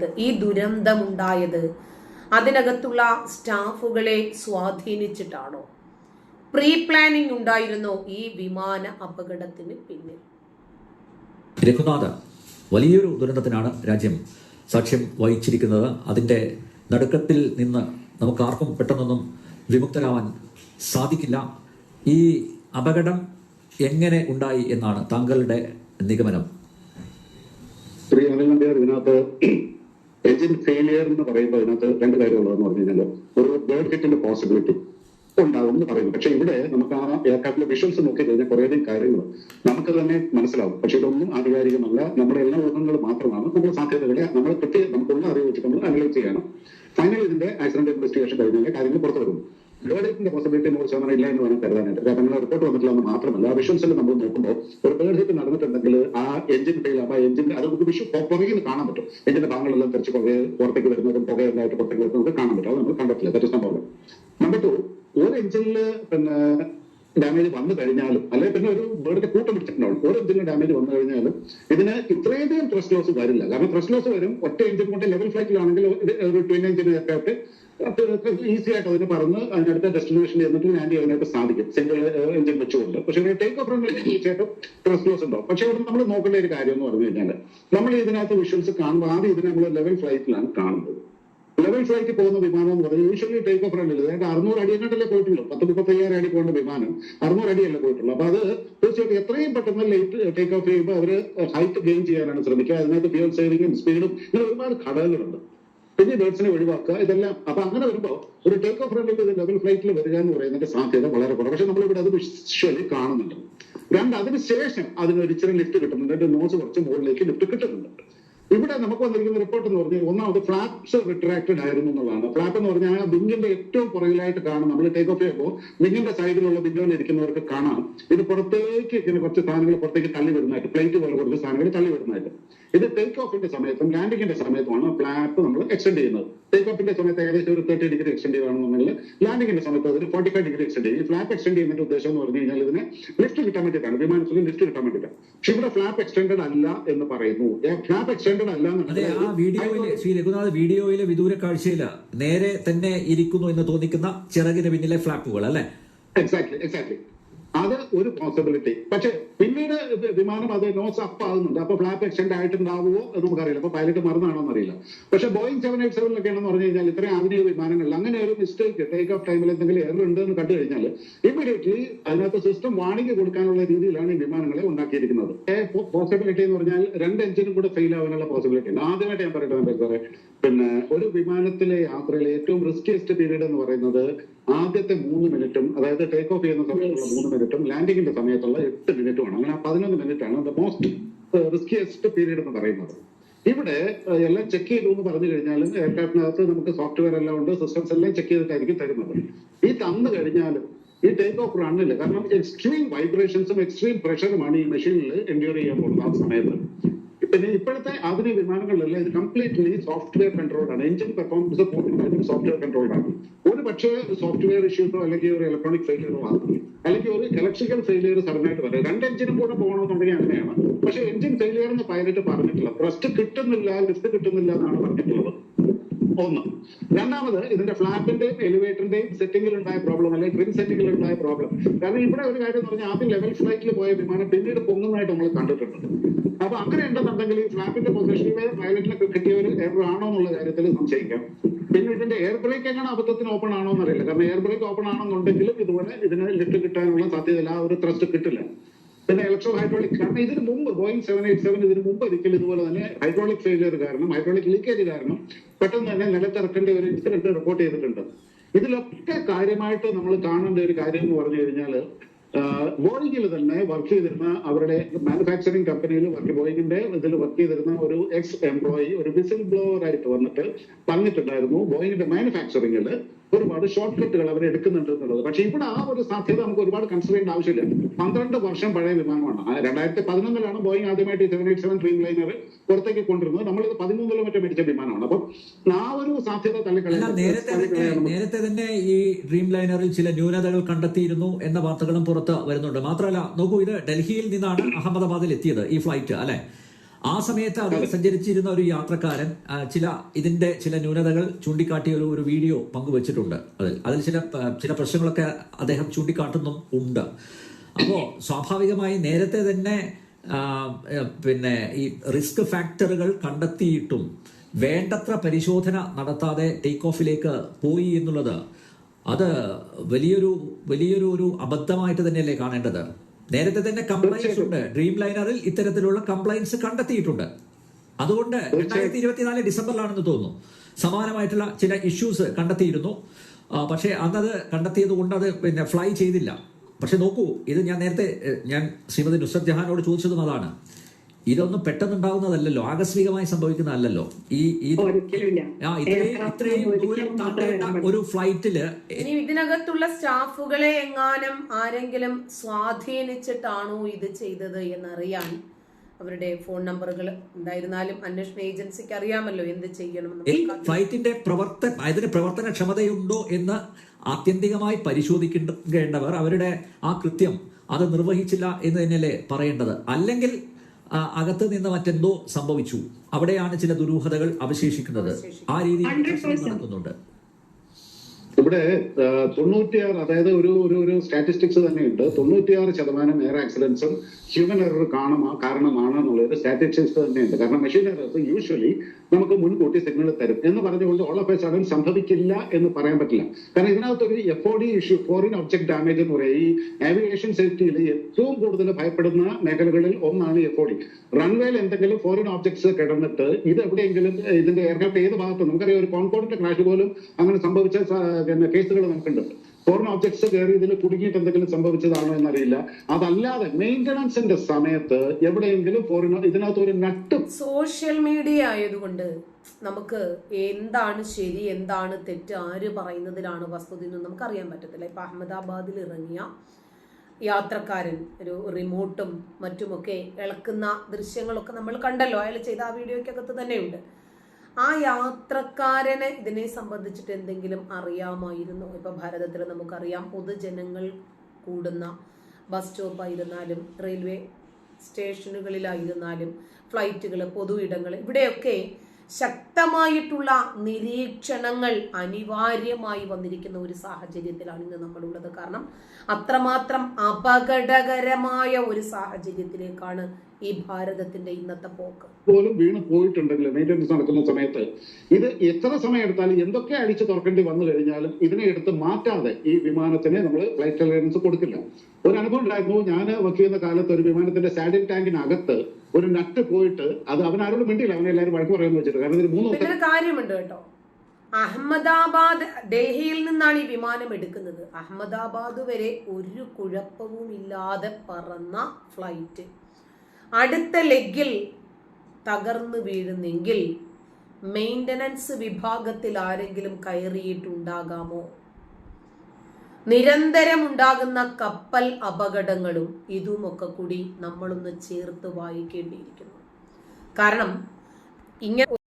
ഈ ദുരന്തമുണ്ടായത്. അതിനകത്തുള്ള സ്റ്റാഫുകളെ സ്വാധീനിച്ചിട്ടാണോ? Pre planning ഉണ്ടായിരുന്നോ ഈ വിമാന അപകടത്തിന് പിന്നിൽ? രഘുനാഥ് വലിയൊരു ദുരന്തത്തിനാണ് രാജ്യം സാക്ഷ്യം വഹിച്ചിരിക്കുന്നത്. അതിന്റെ നടുക്കത്തിൽ നിന്ന് നമുക്ക് ആർക്കും പെട്ടെന്നൊന്നും വിമുക്തരാവാൻ സാധിക്കില്ല. ഈ അപകടം എങ്ങനെ ഉണ്ടായി എന്നാണ് താങ്കളുടെ നിഗമനം. ശ്രീ അനിൽ നമ്പ്യാർ ഇതിനകത്ത് എഞ്ചിൻ ഫെയിലിയർ എന്ന് പറയുമ്പോൾ അതിനകത്ത് രണ്ട് കാര്യമുള്ളതെന്ന് പറഞ്ഞു കഴിഞ്ഞാൽ ഒരു ബേർഡ് ഹിറ്റിന്റെ പോസിബിലിറ്റി ഉണ്ടാകും എന്ന് പറയുന്നു. പക്ഷെ ഇവിടെ നമുക്ക് ആ എയർക്രാഫ്റ്റിലെ വിഷ്വൽസ് നോക്കി കഴിഞ്ഞാൽ കുറേയധികം കാര്യങ്ങൾ നമുക്ക് തന്നെ മനസ്സിലാവും. പക്ഷെ ഇതൊന്നും ആധികാരികമല്ല. നമ്മുടെ എല്ലാ ഊഹങ്ങൾ മാത്രമാണ്. നമ്മുടെ സാധ്യതകളെ നമ്മൾ കൃത്യം നമുക്കുള്ള അറിവ് വെച്ചിട്ട് നമ്മൾ അനലൈസ് ചെയ്യണം. ഫൈനൽ ഇതിന്റെ ആക്സിഡന്റ് ഇൻവെസ്റ്റിഗേഷൻ കഴിഞ്ഞാൽ കാര്യങ്ങൾ പുറത്തു വരും. ബേർഡ് പോസിബിലിറ്റി നൂറ് ശതമാനം ഇല്ല എന്ന് വേണം കരുതാനായിട്ട് കാരണം നിങ്ങളുടെ റിപ്പോർട്ട് വന്നിട്ടില്ല എന്ന് മാത്രമല്ല ആ വിഷ്വൽസിൽ നമ്മൾ നോക്കുമ്പോൾ ഒരു ബേർഡ് ഹിറ്റ് നടന്നിട്ടുണ്ടെങ്കിൽ ആ എഞ്ചിൻ ഫെയിൽ ആ എഞ്ചിൻ അത് നമുക്ക് വിഷു പുറകിൽ നിന്ന് കാണാൻ പറ്റും. എഞ്ചിന്റെ ഭാഗങ്ങളെല്ലാം തിരിച്ച് പുറകെ പുറത്തേക്ക് വരുന്നതും പുകയുണ്ടായിട്ട് പുറത്തേക്ക് വരുന്നതും നമുക്ക് കാണാൻ പറ്റും. അത് നമ്മൾ കണ്ടിട്ടില്ല ദറ്റ് സംഭവം നമ്പർ ടു ഒരു എഞ്ചിനിൽ പിന്നെ ഡാമേജ് വന്നു കഴിഞ്ഞാലും അല്ലെങ്കിൽ പിന്നെ ഒരു ബേർഡിന്റെ കൂട്ടം പിടിച്ചിട്ടുണ്ടാവും. ഒരു എഞ്ചിന് ഡാമേജ് വന്നു കഴിഞ്ഞാലും ഇതിന് ഇത്രയധികം ത്രസ്റ്റ് ലോസ് വരില്ല. കാരണം ത്രസ്റ്റ് ലോസ് വരും ഒറ്റ എഞ്ചിൻ കൊണ്ട് ലെവൽ ഫ്ലൈറ്റിലാണെങ്കിൽ ഒരു ട്വിൻ എഞ്ചിൻ എയർക്രാഫ്റ്റ് ഈസി ആയിട്ട് പറഞ്ഞ് പറന്ന് അതിനടുത്ത ഡെസ്റ്റിനേഷനിൽ എന്നിട്ട് ലാൻഡ് ചെയ്യാനായിട്ട് സാധിക്കും. സിംഗിൾ എഞ്ചിൻ വെച്ചുകൊണ്ട്. പക്ഷെ ഇവിടെ ടേക്ക് ഓഫ് റണ്ണിൽ തീർച്ചയായിട്ടും ക്രിസ്മസ് ലോസ് ഉണ്ടാവും. പക്ഷെ ഇവിടെ നമ്മൾ നോക്കേണ്ട ഒരു കാര്യം എന്ന് പറഞ്ഞു കഴിഞ്ഞാൽ നമ്മൾ ഇതിനകത്ത് വിഷ്വൽസ് കാണുമ്പോൾ ആദ്യം ഇതിനെ നമ്മൾ ലെവൽ ഫ്ലൈറ്റിലാണ് കാണുന്നത്. ലെവൽ ഫ്ലൈറ്റ് പോകുന്ന വിമാനം എന്ന് പറഞ്ഞാൽ യൂഷ്വലി ടേക്ക് ഓഫ് റണ്ണിൽ അതായത് അറുന്നൂറ് അടി എങ്ങോട്ടല്ലേ പോയിട്ടുള്ളൂ. പത്ത് മുപ്പത്തയ്യായിരം അടി പോകുന്ന വിമാനം അറുന്നൂറ് അടിയല്ലേ പോയിട്ടുള്ളൂ. അപ്പൊ അത് തീർച്ചയായിട്ടും എത്രയും പെട്ടെന്ന് ലേറ്റ് ടേക്ക് ഓഫ് ചെയ്യുമ്പോൾ അവർ ഹൈറ്റ് ഗെയിൻ ചെയ്യാനാണ് ശ്രമിക്കുക. അതിനകത്ത് ഫ്യൂൽ സേവിങ്ങും സ്പീഡും ഇങ്ങനെ ഒരുപാട് ഘടകങ്ങളുണ്ട്. പിന്നെ ബേർഡ്സിനെ ഒഴിവാക്കുക ഇതെല്ലാം അപ്പൊ അങ്ങനെ വരുമ്പോൾ ഒരു ടേക്ക് ഓഫ് ഇത് ലെവൽ ഫ്ലൈറ്റിൽ വരിക എന്ന് പറയുന്നതിന്റെ സാധ്യത വളരെ കുറവ്. പക്ഷെ നമ്മളിവിടെ അത് വിഷ്വലി കാണുന്നുണ്ട്. രണ്ട് അതിനുശേഷം അതിന് ഒരു ഇച്ചിരി ലിഫ്റ്റ് കിട്ടുന്നുണ്ട്. നോസ് കുറച്ച് മുകളിലേക്ക് ലിഫ്റ്റ് കിട്ടുന്നുണ്ട്. ഇവിടെ നമുക്ക് വന്നിരിക്കുന്ന റിപ്പോർട്ട് എന്ന് പറഞ്ഞാൽ ഒന്നാമത് ഫ്ലാപ്സ് റിട്രാക്റ്റഡ് ആയിരുന്നു എന്നുള്ളതാണ്. ഫ്ലാപ്പ് എന്ന് പറഞ്ഞാൽ ആ വിങ്ങിന്റെ ഏറ്റവും പുറകിലായിട്ട് കാണാം നമ്മൾ ടേക്ക് ഓഫ് ചെയ്യുമ്പോൾ വിങ്ങിന്റെ സൈഡിലുള്ള വിൻഡോയിൽ ഇരിക്കുന്നവർക്ക് കാണാം. ഇത് പുറത്തേക്ക് ഇങ്ങനെ കുറച്ച് സാധനങ്ങൾ പുറത്തേക്ക് തള്ളി വരുന്നതായിട്ട് പ്ലേറ്റ് പോലെ കുറച്ച് സാധനങ്ങൾ തള്ളി വരുന്നതായിട്ട്. ഇത് ടേക്ക് ഓഫിന്റെ സമയത്തും ലാൻഡിങ്ങിന്റെ സമയത്തുമാണ് ഫ്ലാപ്പ് നമ്മൾ എക്സ്റ്റെൻഡ് ചെയ്യുന്നത്. ടേക്ക് ഓഫിന്റെ സമയത്ത് ഏകദേശം ഒരു തേർട്ടി ഡിഗ്രി എക്സ്റ്റെൻഡ് ചെയ്യുകയാണെന്നുണ്ടെങ്കിൽ ലാൻഡിങ്ങിന്റെ സമയത്ത് അതൊരു ഫോർട്ടി ഫൈവ് ഡിഗ്രി എക്സ്റ്റെൻഡ് ചെയ്യും. ഈ ഫ്ലാപ്പ് എക്സ്റ്റെൻഡ് ചെയ്യുന്നതിന്റെ ഉദ്ദേശം എന്ന് പറഞ്ഞു കഴിഞ്ഞാൽ ഇതിനെ കിട്ടാൻ വേണ്ടിയിട്ടാണ്. വിമാനത്തിൽ ലിഫ്റ്റ് കിട്ടാൻ വേണ്ടിയിട്ടാണ്. പക്ഷെ ഇവിടെ ഫ്ലാപ്പ് എക്സ്റ്റെൻഡഡ് അല്ല എന്ന് പറയുന്നു. ഫ്ലാപ്പ് എക്സ്റ്റെൻഡഡ് അല്ല അതെ ആ വീഡിയോയിൽ ശ്രീ രഘുനാഥ് വീഡിയോയിലെ വിദൂര കാഴ്ചയിൽ നേരെ തന്നെ ഇരിക്കുന്നു എന്ന് തോന്നിക്കുന്ന ചിറകിന് പിന്നിലെ ഫ്ലാപ്പുകൾ അല്ലെ? എക്സാക്ട്ലി എക്സാക്ട്ലി അത് ഒരു പോസിബിലിറ്റി പക്ഷെ പിന്നീട് വിമാനം അത് നോസ് അപ്പ് ആകുന്നുണ്ട്. അപ്പൊ ഫ്ലാപ്പ് എക്സ്റ്റെൻഡ് ആയിട്ടുണ്ടാവുമോ എന്ന് നമുക്കറിയില്ല. അപ്പൊ പൈലറ്റ് മറന്നാണോ എന്നറിയില്ല പക്ഷെ ബോയിങ് സെവൻ എയ്റ്റ് സെവനിലൊക്കെ ആണെന്ന് പറഞ്ഞു കഴിഞ്ഞാൽ ഇത്രയും ആധുനിക വിമാനങ്ങളിൽ അങ്ങനെ ഒരു മിസ്റ്റേക്ക് ടേക്ക് ഓഫ് ടൈമിൽ എന്തെങ്കിലും എറർ ഉണ്ട് എന്ന് കണ്ടു കഴിഞ്ഞാൽ ഇമ്മീഡിയറ്റ്ലി അതിനകത്ത് സിസ്റ്റം വാണിംഗ് കൊടുക്കാനുള്ള രീതിയിലാണ് ഈ വിമാനങ്ങളെ ഉണ്ടാക്കിയിരിക്കുന്നത്. പോസിബിലിറ്റി എന്ന് പറഞ്ഞാൽ രണ്ട് എഞ്ചിനും കൂടെ ഫെയിൽ ആവാനുള്ള പോസിബിലിറ്റി ഉണ്ട്. ആദ്യമായിട്ട് ഞാൻ പറയട്ടെ സാറേ. പിന്നെ ഒരു വിമാനത്തിലെ യാത്രയിലെ ഏറ്റവും റിസ്കിയസ്റ്റ് പീരീഡ് എന്ന് പറയുന്നത് ആദ്യത്തെ മൂന്ന് മിനിറ്റും അതായത് ടേക്ക് ഓഫ് ചെയ്യുന്ന സമയത്തുള്ള മൂന്ന് മിനിറ്റും ലാൻഡിങ്ങിന്റെ സമയത്തുള്ള എട്ട് മിനിറ്റുമാണ് അങ്ങനെ ആ പതിനൊന്ന് മിനിറ്റ് ആണ് ദ മോസ്റ്റ് റിസ്കിയസ്റ്റ് പീരീഡ് എന്ന് പറയുന്നത്. ഇവിടെ എല്ലാം ചെക്ക് ചെയ്തു എന്ന് പറഞ്ഞു കഴിഞ്ഞാൽ എയർക്രാഫ്റ്റിനകത്ത് നമുക്ക് സോഫ്റ്റ്വെയർ എല്ലാം ഉണ്ട് സിസ്റ്റംസ് എല്ലാം ചെക്ക് ചെയ്തിട്ടായിരിക്കും തരുന്നത്. ഈ തന്നു കഴിഞ്ഞാലും ഈ ടേക്ക് ഓഫ് റണ്ണില്ല കാരണം എക്സ്ട്രീം വൈബ്രേഷൻസും എക്സ്ട്രീം പ്രഷറുമാണ് ഈ മെഷീനിൽ എൻഡ്യൂർ ചെയ്യാൻ പോകുന്നത് ആ സമയത്ത്. പിന്നെ ഇപ്പോഴത്തെ ആധുനിക വിമാനങ്ങളിലെല്ലാം ഇത് കംപ്ലീറ്റ്ലി സോഫ്റ്റ്വെയർ കൺട്രോൾഡ് ആണ്. എഞ്ചിൻ പെർഫോമൻസ് സോഫ്റ്റ്വെയർ കൺട്രോൾഡ് ആണ്. ഒരു പക്ഷേ സോഫ്റ്റ്വെയർ ഇഷ്യൂസോ അല്ലെങ്കിൽ ഒരു ഇലക്ട്രോണിക് ഫെയിലിയറോ ആകും അല്ലെങ്കിൽ ഒരു ഇലക്ട്രിക്കൽ ഫെയിലിയർ സഡനായിട്ട് വരും. രണ്ട് എഞ്ചിനും കൂടെ പോകണമെന്നുണ്ടെങ്കിൽ അങ്ങനെയാണ്. പക്ഷെ എഞ്ചിൻ ഫെയിലിയർ എന്ന് പൈലറ്റ് പറഞ്ഞിട്ടില്ല. ട്രസ്റ്റ് കിട്ടുന്നില്ല ലിഫ്റ്റ് കിട്ടുന്നില്ല എന്നാണ് പറഞ്ഞിട്ടുള്ളത്. ഒന്ന്. രണ്ടാമത് ഇതിന്റെ ഫ്ലാറ്റിന്റെയും എലിവേറ്ററിന്റെയും സെറ്റിംഗിൽ ഉണ്ടായ പ്രോബ്ലം അല്ലെങ്കിൽ ട്രിം സെറ്റിംഗിൽ ഉണ്ടായ പ്രോബ്ലം കാരണം ഇവിടെ ഒരു കാര്യം എന്ന് പറഞ്ഞാൽ ആദ്യം ലെവൽ ഫ്ലൈറ്റിൽ പോയ വിമാനം പിന്നീട് പൊങ്ങുന്നതായിട്ട് നമ്മൾ കണ്ടിട്ടുണ്ട്. അപ്പൊ അങ്ങനെ ഉണ്ടെന്നുണ്ടെങ്കിൽ ഫ്ലാപ്പിന്റെ പൊസിഷനിൽ പൈലറ്റിനൊക്കെ കിട്ടിയ ഒരു എറർ ആണോ എന്നുള്ള കാര്യത്തിൽ സംശയിക്കാം. പിന്നെ ഇതിന്റെ എയർ ബ്രേക്ക് എങ്ങനെ അബദ്ധത്തിന് ഓപ്പൺ ആണോ എന്നറിയില്ല. കാരണം എയർ ബ്രേക്ക് ഓപ്പൺ ആണെന്നുണ്ടെങ്കിലും ഇതുപോലെ ഇതിന് ലിഫ്റ്റ് കിട്ടാനുള്ള സാധ്യതയില്ല. ആ ഒരു ത്രസ്റ്റ് കിട്ടില്ല. പിന്നെ ഇലക്ട്രോ ഹൈഡ്രോളിക് കാരണം ഇതിന് മുമ്പ് ബോയിങ് സെവൻ എയ്റ്റ് സെവൻ ഇതിന് മുമ്പ് ഒരിക്കലും ഇതുപോലെ തന്നെ ഹൈഡ്രോളിക് ഫെയിലിയർ കാരണം ഹൈഡ്രോളിക് ലീക്കേജ് കാരണം പെട്ടെന്ന് തന്നെ നിലത്തിറക്കേണ്ട ഒരു ഇൻസിഡന്റ് റിപ്പോർട്ട് ചെയ്തിട്ടുണ്ട്. ഇതിലൊക്കെ കാര്യമായിട്ട് നമ്മൾ കാണേണ്ട ഒരു കാര്യം എന്ന് പറഞ്ഞു കഴിഞ്ഞാൽ ബോയിങ്ങിൽ തന്നെ വർക്ക് ചെയ്തിരുന്ന അവരുടെ മാനുഫാക്ചറിംഗ് കമ്പനിയിൽ വർക്ക് ബോയിങ്ങിന്റെ ഇതിൽ വർക്ക് ചെയ്തിരുന്ന ഒരു എക്സ് എംപ്ലോയി ഒരു വിസിൽ ബ്ലോവർ ആയിട്ട് വന്നിട്ട് പറഞ്ഞിട്ടുണ്ടായിരുന്നു ബോയിങ്ങിന്റെ മാനുഫാക്ചറിംഗിൽ ഒരുപാട് ഷോർട്ട് കട്ടുകൾ അവർ എടുക്കുന്നുണ്ട് എന്നുള്ളത്. പക്ഷെ ഇവിടെ ആ ഒരു സാധ്യത നമുക്ക് ഒരുപാട് കൺസിഡർ ചെയ്യേണ്ട ആവശ്യമില്ല. പന്ത്രണ്ട് വർഷം പഴയ വിമാനമാണ്. രണ്ടായിരത്തി പതിനൊന്നിലാണ് ബോയിങ് ആദ്യമായിട്ട് seven eight seven dream liner പുറത്തേക്ക് കൊണ്ടിരുന്നത് നമ്മളിത് പതിമൂന്ന് മറ്റോ മേടിച്ച വിമാനമാണ്. അപ്പം ആ ഒരു സാധ്യത നേരത്തെ തന്നെ ഈ ഡ്രീം ലൈനറിൽ ചില ന്യൂനതകൾ കണ്ടെത്തിയിരുന്നു എന്ന വാർത്തകളും പുറത്ത് വരുന്നുണ്ട്. മാത്രമല്ല നോക്കൂ ഇത് ഡൽഹിയിൽ നിന്നാണ് അഹമ്മദാബാദിൽ എത്തിയത് ഈ ഫ്ലൈറ്റ് അല്ലെ? ആ സമയത്ത് അത് സഞ്ചരിച്ചിരുന്ന ഒരു യാത്രക്കാരൻ ചില ഇതിന്റെ ചില ന്യൂനതകൾ ചൂണ്ടിക്കാട്ടിയ ഒരു വീഡിയോ പങ്കുവച്ചിട്ടുണ്ട്. അതിൽ അതിൽ ചില ചില പ്രശ്നങ്ങളൊക്കെ അദ്ദേഹം ചൂണ്ടിക്കാട്ടുന്നും ഉണ്ട്. അപ്പോ സ്വാഭാവികമായി നേരത്തെ തന്നെ പിന്നെ ഈ റിസ്ക് ഫാക്ടറുകൾ കണ്ടെത്തിയിട്ടും വേണ്ടത്ര പരിശോധന നടത്താതെ ടേക്ക് ഓഫിലേക്ക് പോയി എന്നുള്ളത് അത് വലിയൊരു വലിയൊരു ഒരു അബദ്ധമായിട്ട് തന്നെയല്ലേ കാണേണ്ടത്? നേരത്തെ തന്നെ കംപ്ലൈൻസ് ഉണ്ട്. ഡ്രീം ലൈനറിൽ ഇത്തരത്തിലുള്ള കംപ്ലൈൻസ് കണ്ടെത്തിയിട്ടുണ്ട്. അതുകൊണ്ട് രണ്ടായിരത്തി ഇരുപത്തിനാല് ഡിസംബറിലാണെന്ന് തോന്നുന്നു. സമാനമായിട്ടുള്ള ചില ഇഷ്യൂസ് കണ്ടെത്തിയിരുന്നു. പക്ഷേ അന്നത് കണ്ടെത്തിയത് കൊണ്ട് അത് പിന്നെ ഫ്ലൈ ചെയ്തില്ല. പക്ഷെ നോക്കൂ ഇത് ഞാൻ നേരത്തെ ഞാൻ ശ്രീമതി നുസർ ജഹാനോട് ചോദിച്ചതും അതാണ്. ഇതൊന്നും പെട്ടെന്നുണ്ടാകുന്നതല്ലല്ലോ ആകസ്മികമായി സംഭവിക്കുന്നതല്ലല്ലോ. ഈ ആ ഇത്രയും ഇത്രയും ഒരിക്കലും ദൂരം താണ്ടേണ്ട ഒരു ഫ്ലൈറ്റിൽ ഇനി ഇതിനകത്തുള്ള സ്റ്റാഫുകളെ എങ്ങാനും ആരെങ്കിലും സ്വാധീനിച്ചിട്ടാണോ ഇത് ചെയ്തത് എന്നറിയാൻ അവരുടെ ഫോൺ നമ്പറുകൾ എന്തായിരുന്നാലും അന്വേഷണ ഏജൻസിക്ക് അറിയാമല്ലോ എന്ത് ചെയ്യണമെന്ന്. ഈ ഫ്ലൈറ്റിന്റെ പ്രവർത്തന അതിന് പ്രവർത്തനക്ഷമതയുണ്ടോ എന്ന് ആത്യന്തികമായി പരിശോധിക്കേണ്ടവർ അവരുടെ ആ കൃത്യം അത് നിർവഹിച്ചില്ല എന്ന് തന്നെയല്ലേ പറയേണ്ടത്. അല്ലെങ്കിൽ അകത്ത് നിന്ന് മറ്റെന്തോ സംഭവിച്ചു. അവിടെയാണ് ചില ദുരൂഹതകൾ അവശേഷിക്കുന്നത്. ആ രീതിയിൽ 100% നടക്കുന്നുണ്ട്. ഇവിടെ തൊണ്ണൂറ്റിയാറ് അതായത് ഒരു ഒരു ഒരു സ്റ്റാറ്റിസ്റ്റിക്സ് തന്നെയുണ്ട്. തൊണ്ണൂറ്റിയാറ് ശതമാനം എയർ ആക്സിഡൻസും ഹ്യൂമൻ എറർ കാണും കാരണമാണ് എന്നുള്ളത് സ്റ്റാറ്റിസ്റ്റിക്സ് തന്നെയുണ്ട്. കാരണം മെഷീൻ എറേഴ്സ് യൂഷ്വലി നമുക്ക് മുൻകൂട്ടി സിഗ്നൽ തരും. എന്ന് പറഞ്ഞുകൊണ്ട് ഓൾ ഓഫ് എ സഡൻ സംഭവിക്കില്ല എന്ന് പറയാൻ പറ്റില്ല. കാരണം ഇതിനകത്ത് ഒരു F O D issue foreign object damage എന്ന് പറയുക ഈ ഏവിയേഷൻ സേഫ്റ്റിയിൽ ഏറ്റവും കൂടുതൽ ഭയപ്പെടുന്ന മേഖലകളിൽ ഒന്നാണ് എഫ് ഒ ഡി റൺവേയിൽ എന്തെങ്കിലും ഫോറിൻ ഒബ്ജക്ട്സ് കിടന്നിട്ട് ഇത് എവിടെയെങ്കിലും ഇതിന്റെ എയർക്രാഫ്റ്റ് ഏത് ഭാഗത്തും നമുക്കറിയാം ഒരു കോൺകോഡിന്റെ ക്രാഷ് പോലും അങ്ങനെ സംഭവിച്ച പിന്നെ കേസുകൾ നമുക്കുണ്ട്. ഫോറിൻ ഒബ്ജക്ട്സ് കയറി ഇതിൽ കുടുങ്ങിയിട്ട് എന്തെങ്കിലും സംഭവിച്ചതാണോ എന്നറിയില്ല. അതല്ലാതെ മെയിന്റനൻസിന്റെ സമയത്ത് എവിടെയെങ്കിലും ഫോറിൻ ഇതിനകത്ത് ഒരു നട്ട്. സോഷ്യൽ മീഡിയ ആയതുകൊണ്ട് നമുക്ക് എന്താണ് ശരി എന്താണ് തെറ്റ് ആര് പറയുന്നതിലാണ് വസ്തുത എന്ന് നമുക്ക് അറിയാൻ പറ്റത്തില്ല. ഇപ്പൊ അഹമ്മദാബാദിൽ ഇറങ്ങിയ യാത്രക്കാരൻ ഒരു റിമോട്ടും മറ്റുമൊക്കെ ഇളക്കുന്ന ദൃശ്യങ്ങളൊക്കെ നമ്മൾ കണ്ടല്ലോ. അയാൾ ചെയ്ത ആ വീഡിയോയ്ക്കകത്ത് തന്നെയുണ്ട്. ആ യാത്രക്കാരന് ഇതിനെ സംബന്ധിച്ചിട്ട് എന്തെങ്കിലും അറിയാമായിരുന്നു? ഇപ്പൊ ഭാരതത്തിൽ നമുക്കറിയാം പൊതുജനങ്ങൾ കൂടുന്ന ബസ് സ്റ്റോപ്പ് ആയിരുന്നാലും റെയിൽവേ സ്റ്റേഷനുകളിലായിരുന്നാലും ഫ്ലൈറ്റുകൾ പൊതു ഇടങ്ങൾ ഇവിടെയൊക്കെ ശക്തമായിട്ടുള്ള നിരീക്ഷണങ്ങൾ അനിവാര്യമായി വന്നിരിക്കുന്ന ഒരു സാഹചര്യത്തിലാണ് ഇന്ന് നമ്മളുള്ളത്. കാരണം അത്രമാത്രം അപകടകരമായ ഒരു സാഹചര്യത്തിലേക്കാണ് ഈ ഭാരതത്തിന്റെ ഇന്നത്തെ പോക്ക്. പോലും വീണ് പോയിട്ടുണ്ടെങ്കിൽ മെയിന്റനൻസ് നടക്കുന്ന സമയത്ത് ഇത് എത്ര സമയം എടുത്താലും എന്തൊക്കെ അടിച്ചു തുറക്കേണ്ടി വന്നു കഴിഞ്ഞാലും ഇതിനെ എടുത്ത് മാറ്റാതെ ഈ വിമാനത്തിന് നമ്മൾ ഫ്ലൈറ്റ് അലയൻസ് കൊടുക്കില്ല. ഒരു അനുഭവം ഉണ്ടായിരുന്നു ഞാൻ വർക്ക് ചെയ്യുന്ന കാലത്ത് ഒരു വിമാനത്തിന്റെ സാഡിൽ ടാങ്കിനകത്ത് ഒരു നട്ട് പോയിട്ട് അത് അവൻ ആരോടും മിണ്ടിയില്ല. അവനെ എല്ലാവരും വഴക്ക് പറയുമെന്ന് വെച്ചിട്ട്. കാരണം ഇതിന് മൂന്ന് കാര്യമുണ്ട് കേട്ടോ. അഹമ്മദാബാദ് ഡൽഹിയിൽ നിന്നാണ് ഈ വിമാനം എടുക്കുന്നത്. അഹമ്മദാബാദ് വരെ ഒരു കുഴപ്പവും ഇല്ലാതെ പറന്ന ഫ്ലൈറ്റ്. അടുത്ത ലെഗിൽ തകർന്നു വീഴുന്നെങ്കിൽ മെയിന്റനൻസ് വിഭാഗത്തിൽ ആരെങ്കിലും കയറിയിട്ടുണ്ടാകാമോ? നിരന്തരം ഉണ്ടാകുന്ന കപ്പൽ അപകടങ്ങളും ഇതുമൊക്കെ കൂടി നമ്മളൊന്ന് ചേർത്ത് വായിക്കേണ്ടിയിരിക്കുന്നു. കാരണം ഇങ്ങനെ